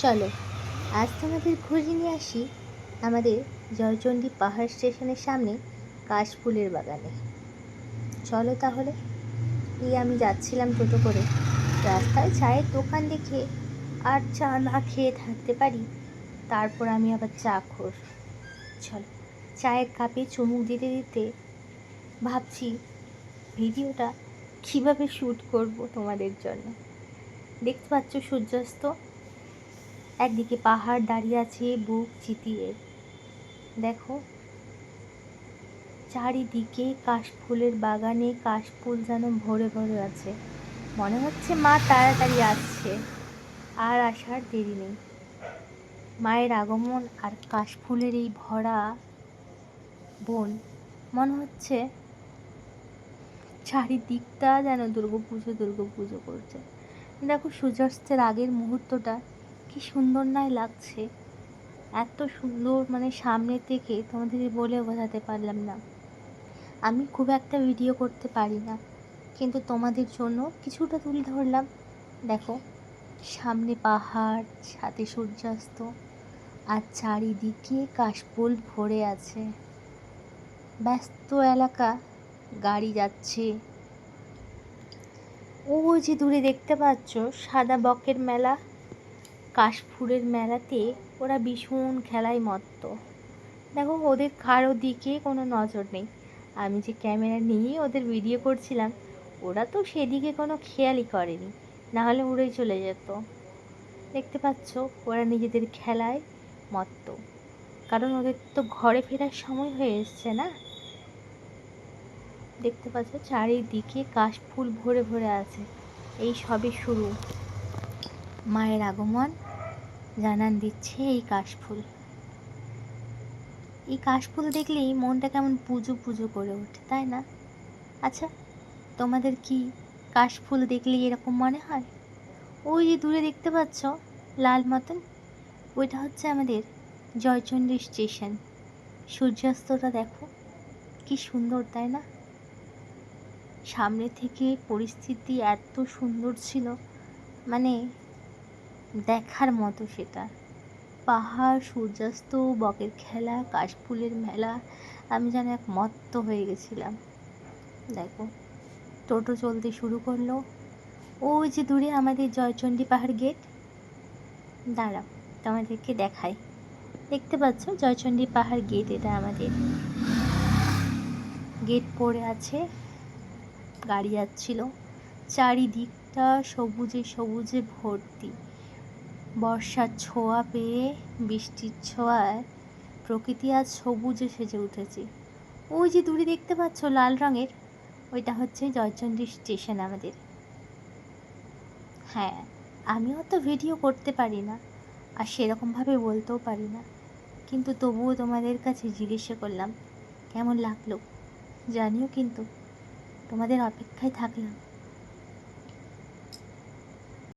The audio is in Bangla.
চলো, আজ তোমাদের ঘুরিয়ে নিয়ে আসি আমাদের জয়চণ্ডী পাহাড় স্টেশনের সামনে কাশফুলের বাগানে। চলো তাহলে, এই আমি যাচ্ছিলাম টোটো করে। রাস্তায় চায়ের দোকান দেখে আর চা না খেয়ে থাকতে পারি, তারপর আমি আবার চা খোর। চলো, চায়ের কাপে চুমুক দিতে দিতে ভাবছি, ভিডিওটা কীভাবে শ্যুট করব তোমাদের জন্য? দেখতে পাচ্ছ সূর্যাস্ত একদিকে পাহাড় দাঁড়িয়ে আছে বুক চিতিয়ে। দেখো, চারিদিকে কাশফুলের বাগানে কাশফুল যেন ভরে ভরে আছে। মনে হচ্ছে মা তাড়াতাড়ি আসছে, আর আসার দেরি নেই। মায়ের আগমন আর কাশফুলের এই ভরা বন, মনে হচ্ছে চারিদিকটা যেন দুর্গা পুজো দুর্গা পুজো করছে। দেখো, সূর্যাস্তের আগের মুহূর্তটা কি সুন্দর নাই লাগছে। এত সুন্দর মানে সামনে থেকে তোমাদের বলে বোঝাতে পারলাম না। আমি খুব একটা ভিডিও করতে পারি না, কিন্তু তোমাদের জন্য কিছুটা তুলে ধরলাম। দেখো, সামনে পাহাড়, সাথে সূর্যাস্ত, আর চারিদিকে কাশফুল ভরে আছে। ব্যস্ত এলাকা, গাড়ি যাচ্ছে। ও যে দূরে দেখতে পাচ্ছ, সাদা বকের মেলা। কাশফুলের মেলাতে ওরা ভীষণ খেলায় মত্ত। দেখো, ওদের কারও দিকে কোনো নজর নেই। আমি যে ক্যামেরা নিয়ে ওদের ভিডিও করছিলাম, ওরা তো সেদিকে কোনো খেয়ালই করেনি। নাহলে উড়েই চলে যেত। দেখতে পাচ্ছ, ওরা নিজেদের খেলায় মত্ত। কারণ ওদের তো ঘরে ফেরার সময় হয়ে এসছে না? দেখতে পাচ্ছ, চারিদিকে কাশফুল ভরে ভরে আছে। এই সবই শুরু। মায়ের আগমন, জানান দিচ্ছে এই কাশফুল। এই কাশফুল দেখলেই মনটা কেমন পুজো পুজো করে ওঠে, তাই না? আচ্ছা তোমাদের কি কাশফুল দেখলেই এরকম মনে হয়? ওই যে দূরে দেখতে পাচ্ছ, লাল মতন, ওইটা হচ্ছে আমাদের জয়চণ্ডী স্টেশন। সূর্যাস্তটা দেখো, কি সুন্দর, তাই না? সামনে থেকে পরিস্থিতি এত সুন্দর ছিল মানে দেখার মতো সেটা। পাহাড়, সূর্যাস্ত, বকের খেলা, কাশফুলের মেলা, আমি যেন এক মত্ত হয়ে গেছিলাম। দেখো, টোটো চলতে শুরু করল। ওই যে দূরে আমাদের জয়চণ্ডী পাহাড় গেট। দাঁড়াও, তোমাদেরকে দেখাই। দেখতে পাচ্ছ? জয়চণ্ডী পাহাড় গেট, এটা আমাদের গেট পড়ে আছে। গাড়ি যাচ্ছিল। চারিদিকটা সবুজে সবুজে ভর্তি। বর্ষার ছোঁয়া পেয়ে, বৃষ্টির ছোঁয়ায় প্রকৃতি আজ সবুজে সেজে উঠেছে। ওই যে দূরে দেখতে পাচ্ছ লাল রঙের, ওইটা হচ্ছে জয়চণ্ডী স্টেশন আমাদের। হ্যাঁ আমিও তো ভিডিও করতে পারি না, আর সেরকমভাবে বলতেও পারি না। কিন্তু তবুও তোমাদের কাছে জিজ্ঞেসা করলাম, কেমন লাগল? জানিও কিন্তু, তোমাদের অপেক্ষায় থাকলাম।